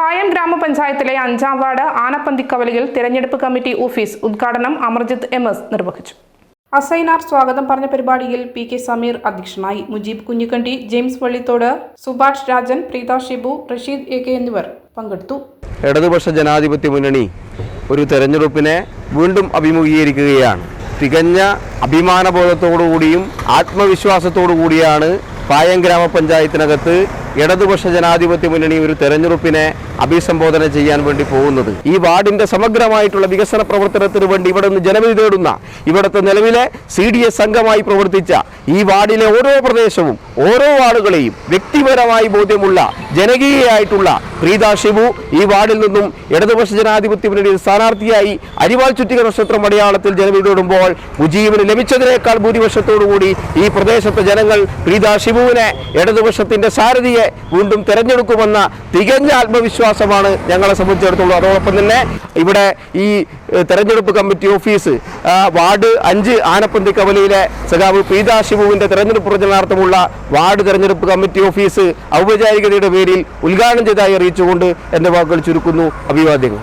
പായം ഗ്രാമപഞ്ചായത്തിലെ അഞ്ചാം വാർഡ് ആനപ്പന്തിക്കവലിയിൽ തിരഞ്ഞെടുപ്പ് കമ്മിറ്റി ഓഫീസ് ഉദ്ഘാടനം അമർജിത് എം എസ് നിർവഹിച്ചു. അസൈനാർ സ്വാഗതം പറഞ്ഞ പരിപാടിയിൽ പി കെ സമീർ അധ്യക്ഷനായി. Mujeeb Kunhikkandi James Vallithode Subhash Rajan Preetha Shibu Rasheed A K എന്നിവർ പങ്കെടുത്തു. ഇടതുപക്ഷ ജനാധിപത്യ മുന്നണി ഒരു തെരഞ്ഞെടുപ്പിനെ വീണ്ടും അഭിമുഖീകരിക്കുകയാണ്. തികഞ്ഞ അഭിമാനബോധത്തോടുകൂടിയും ആത്മവിശ്വാസത്തോടു കൂടിയാണ് പായം ഗ്രാമപഞ്ചായത്തിനകത്ത് ഇടതുപക്ഷ ജനാധിപത്യ മുന്നണി ഒരു തെരഞ്ഞെടുപ്പിനെ അഭിസംബോധന ചെയ്യാൻ വേണ്ടി പോകുന്നത്. ഈ വാർഡിന്റെ സമഗ്രമായിട്ടുള്ള വികസന പ്രവർത്തനത്തിന് വേണ്ടി ഇവിടെ നിന്ന് ജനവിധി തേടുന്ന ഇവിടുത്തെ നിലവിലെ സി ഡി എസ് അംഗമായി പ്രവർത്തിച്ച ഈ വാർഡിലെ ഓരോ പ്രദേശവും ഓരോ വാർഡുകളെയും വ്യക്തിപരമായി ബോധ്യമുള്ള ജനകീയയായിട്ടുള്ള പ്രീത ഷിബു ഈ വാർഡിൽ നിന്നും ഇടതുപക്ഷ ജനാധിപത്യ മുന്നണി സ്ഥാനാർത്ഥിയായി അരിവാൾ ചുറ്റിക നക്ഷത്രം അടയാളത്തിൽ ജനവിധി തേടുമ്പോൾ മുജീബിന് ലഭിച്ചതിനേക്കാൾ ഭൂരിപക്ഷത്തോടുകൂടി ഈ പ്രദേശത്തെ ജനങ്ങൾ പ്രീത ഷിബുവിനെ ഇടതുപക്ഷത്തിന്റെ സാരഥിയെ വീണ്ടും തിരഞ്ഞെടുക്കുമെന്ന തികഞ്ഞ ആത്മവിശ്വാസമാണ് ഞങ്ങളെ സംബന്ധിച്ചിടത്തോളം. അതോടൊപ്പം തന്നെ ഇവിടെ ഈ തെരഞ്ഞെടുപ്പ് കമ്മിറ്റി ഓഫീസ് വാർഡ് അഞ്ച് ആനപ്പന്തി കവലയിലെ സഖാവ് പ്രീത ഷിബുവിന്റെ തെരഞ്ഞെടുപ്പ് പ്രചരണാർത്ഥമുള്ള വാർഡ് തെരഞ്ഞെടുപ്പ് കമ്മിറ്റി ഓഫീസ് ഔപചാരികതയുടെ പേരിൽ ഉദ്ഘാടനം ചെയ്തതായി അറിയിച്ചുകൊണ്ട് എന്റെ വാക്കുകൾ ചുരുക്കുന്നു. അഭിവാദ്യങ്ങൾ.